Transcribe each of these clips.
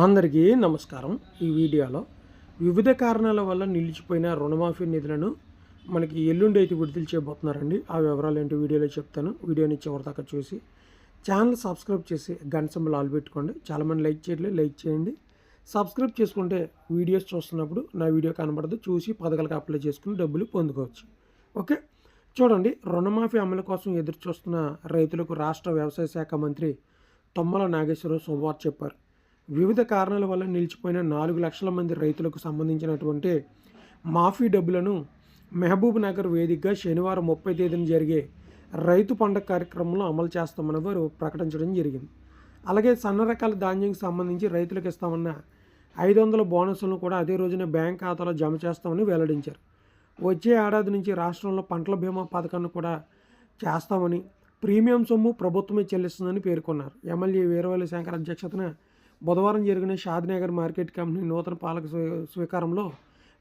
అందరికీ నమస్కారం. ఈ వీడియోలో వివిధ కారణాల వల్ల నిలిచిపోయిన రుణమాఫీ నిధులను మనకి ఎల్లుండి అయితే విడుదల చేయబోతున్నారండి. ఆ వివరాలు ఏంటి వీడియోలో చెప్తాను. వీడియోని చివరిదాకా చూసి ఛానల్ సబ్స్క్రైబ్ చేసి గంట సింబల్ ఆల్ పెట్టుకోండి. చాలామంది లైక్ చేయట్లేదు లైక్ చేయండి. సబ్స్క్రైబ్ చేసుకుంటే వీడియోస్ చూస్తున్నప్పుడు నా వీడియో కనబడదు. చూసి పథకాలకు అప్లై చేసుకుని డబ్బులు పొందుకోవచ్చు. ఓకే? చూడండి రుణమాఫీ అమలు కోసం ఎదురు చూస్తున్న రైతులకు రాష్ట్ర వ్యవసాయ శాఖ మంత్రి తొమ్మల నాగేశ్వరరావు శుభవార్త చెప్పారు. వివిధ కారణాల వల్ల నిలిచిపోయిన నాలుగు లక్షల మంది రైతులకు సంబంధించినటువంటి మాఫీ డబ్బులను మహబూబ్ నగర్ వేదికగా శనివారం ముప్పై తేదీన జరిగే రైతు పండగ కార్యక్రమంలో అమలు చేస్తామని వారు ప్రకటించడం జరిగింది. అలాగే సన్న రకాల ధాన్యంకి సంబంధించి రైతులకు ఇస్తామన్న ఐదు వందల బోనస్లను కూడా అదే రోజున బ్యాంక్ ఖాతాలో జమ చేస్తామని వెల్లడించారు. వచ్చే ఏడాది నుంచి రాష్ట్రంలో పంటల బీమా పథకాన్ని కూడా చేస్తామని ప్రీమియం సొమ్ము ప్రభుత్వమే చెల్లిస్తుందని పేర్కొన్నారు. ఎమ్మెల్యే వీరవల్లి శంకర్ అధ్యక్షతన బుధవారం జరిగిన షాద్నగర్ మార్కెట్ కంపెనీ నూతన పాలక స్వీ- స్వీకారంలో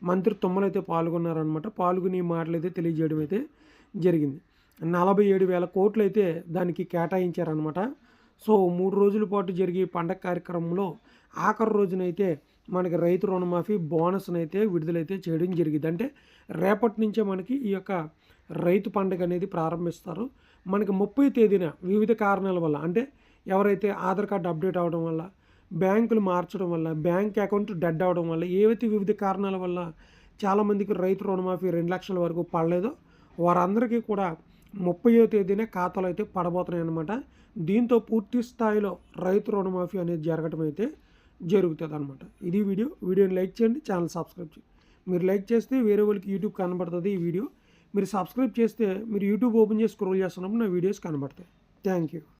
మంత్రి తుమ్మలైతే పాల్గొన్నారనమాట పాల్గొని ఈ మాటలు అయితే తెలియజేయడం అయితే జరిగింది. నలభై ఏడు వేల కోట్లు అయితే దానికి కేటాయించారనమాట సో మూడు రోజుల పాటు జరిగే పండగ కార్యక్రమంలో ఆఖరి రోజునైతే మనకి రైతు రుణమాఫీ బోనస్ని అయితే విడుదలైతే చేయడం జరిగింది. అంటే రేపటి నుంచే మనకి ఈ యొక్క రైతు పండుగ అనేది ప్రారంభిస్తారు. మనకి ముప్పై తేదీన వివిధ కారణాల వల్ల అంటే ఎవరైతే ఆధార్ కార్డు అప్డేట్ అవ్వడం వల్ల బ్యాంకులు మార్చడం వల్ల బ్యాంక్ అకౌంట్ డెడ్ అవడం వల్ల ఏవైతే వివిధ కారణాల వల్ల చాలామందికి రైతు రుణమాఫీ రెండు లక్షల వరకు పడలేదో వారందరికీ కూడా ముప్పయో తేదీనే ఖాతాలు అయితే పడబోతున్నాయి అన్నమాట. దీంతో పూర్తి స్థాయిలో రైతు రుణమాఫీ అనేది జరగటం అయితే జరుగుతుంది అనమాట ఇది వీడియో. వీడియోని లైక్ చేయండి ఛానల్ సబ్స్క్రైబ్ చేయండి. మీరు లైక్ చేస్తే వేరే వాళ్ళకి యూట్యూబ్ కనబడుతుంది ఈ వీడియో. మీరు సబ్స్క్రైబ్ చేస్తే మీరు యూట్యూబ్ ఓపెన్ చేసి స్క్రోల్ చేస్తున్నప్పుడు నా వీడియోస్ కనబడతాయి. Thank you.